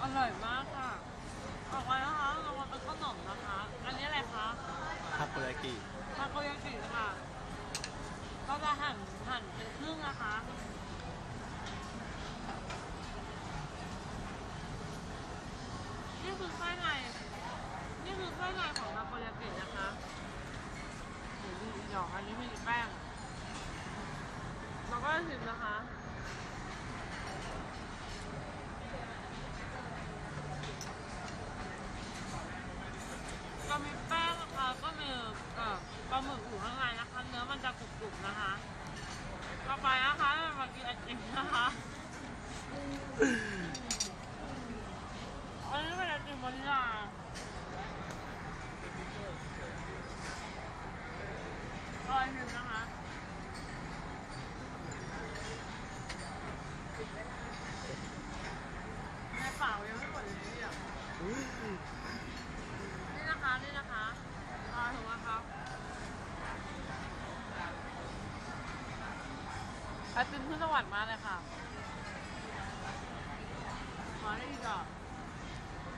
อร่อยมากค่ะออกมานะคะออกมาเป็นขนมนะคะ อันนี้อะไรคะทาโกยากิทาโกยากิค่ะ ก็จะหั่นหั่นเป็นครึ่งนะคะนี่คือไส้ในนี่คือไส้ในของทาโกยากินะคะเดี๋ยวดูอีกดอกอันนี้มีแป้งแล้วก็ชิมนะคะ มึกอยู่ข้างในนะคะ เนื้อมันจะกรุบๆนะคะต่อไปนะคะมากินไอติมนะคะอันนี้เป็นไอติมวานิลาอร่อยหนึ่งนะคะ ไอติมขึ้นสวรรค์มากเลยค่ะ